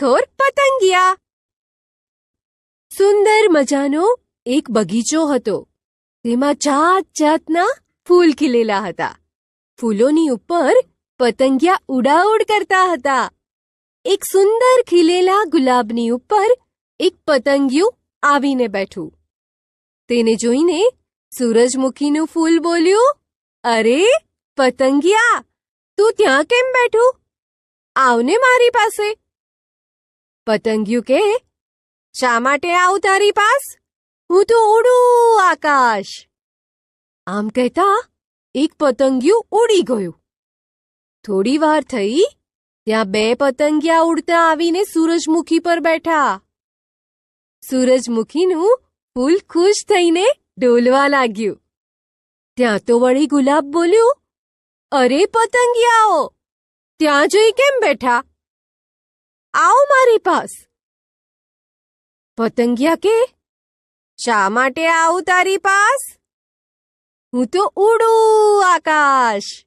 મસ્તીખોર પતંગિયા. સુંદર મજાનો એક બગીચો હતો. તેમાં જાત જાતના ફૂલ ખીલેલા હતા. ફૂલોની ઉપર પતંગિયા ઉડાઉડ કરતા હતા. એક સુંદર ખીલેલા ગુલાબની ઉપર એક પતંગિયું આવીને બેઠું. તેને જોઈને સૂરજમુખીનું ફૂલ બોલ્યું, અરે, પતંગિયા, તું ત્યાં કેમ બેઠું? આવને મારી પાસે. પતંગિયું કે? શા માટે આવું તારી પાસ? હું તો ઉડું આકાશ. આમ કહેતા એક પતંગિયું ઉડી ગયું. થોડી વાર થઈ, ત્યાં બે પતંગિયા ઉડતા આવીને સૂરજમુખી પર બેઠા. સૂરજમુખીનું ફૂલ ખુશ થઈને ડોલવા લાગ્યું. ત્યાં તો વળી ગુલાબ બોલ્યું, અરે પતંગિયાઓ, ત્યાં જઈ કેમ બેઠા? આવો મારી પાસ. પતંગિયા કે? શા માટે આવું તારી પાસ? હું તો ઉડું આકાશ.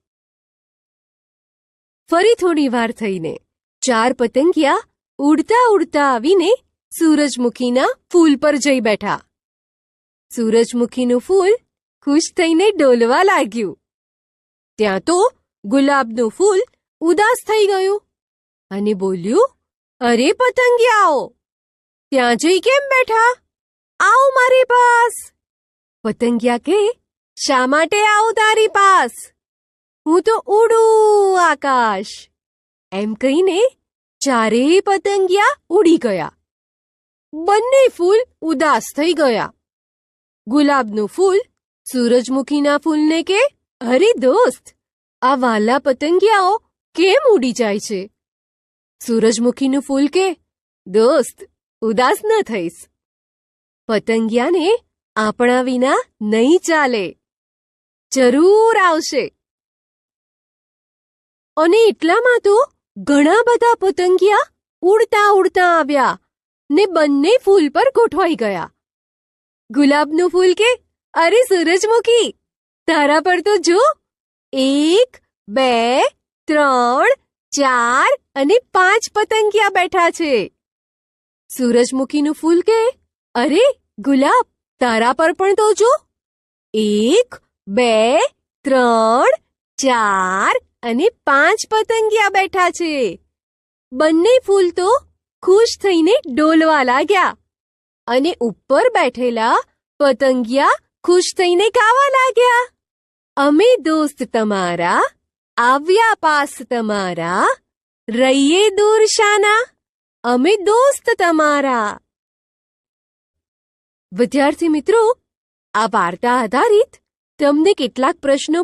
ફરી થોડી વાર થઈને ચાર પતંગિયા ઉડતા ઉડતા આવીને સૂરજમુખીના ફૂલ પર જઈ બેઠા. સૂરજમુખીનું ફૂલ ખુશ થઈને ડોલવા લાગ્યું. ત્યાં તો ગુલાબનું ફૂલ ઉદાસ થઈ ગયું અને બોલ્યું અરે પતંગિયાઓ! ત્યાં જઈ કેમ બેઠા? આવો મારી પાસ. પતંગિયા કે, શા માટે આવો તારી પાસ? હું તો ઉડું આકાશ. એમ કહીને ચારેય પતંગિયા ઉડી ગયા. બંને ફૂલ ઉદાસ થઈ ગયા. ગુલાબનું ફૂલ સૂરજમુખીના ફૂલને કે, અરે દોસ્ત, આ વાલા પતંગિયાઓ કેમ ઉડી જાય છે? સૂરજમુખીનું ફૂલ કે? દોસ્ત, ઉદાસ ન થઈશ. પતંગિયાને આપણા વિના નહીં ચાલે. જરૂર આવશે. અને એટલામાં તો ઘણા બધા પતંગિયા ઉડતા ઉડતા આવ્યા ને બંને ફૂલ પર ગોઠવાઈ ગયા. ગુલાબનું ફૂલ કે? અરે સૂરજમુખી, તારા પર તો જો, એક, બે, ત્રણ ચાર અને પાંચ પતંગિયા બેઠા છે. સૂરજમુખીનું ફૂલ કે? અરે, ગુલાબ, તારા પર પણ તો જો. એક, બે, ત્રણ, ચાર અને પાંચ પતંગિયા બેઠા છે. બંને ફૂલ તો ખુશ થઈને ડોલવા લાગ્યા. અને ઉપર બેઠેલા પતંગિયા ખુશ થઈને ગાવા લાગ્યા. અમે દોસ્ત તમારા આવ્યા પાસ તમારા રહીએ દૂર શાના અમે દોસ્ત તમારા વિદ્યાર્થી મિત્રો આ વાર્તા આધારિત તમને કેટલાક પ્રશ્નો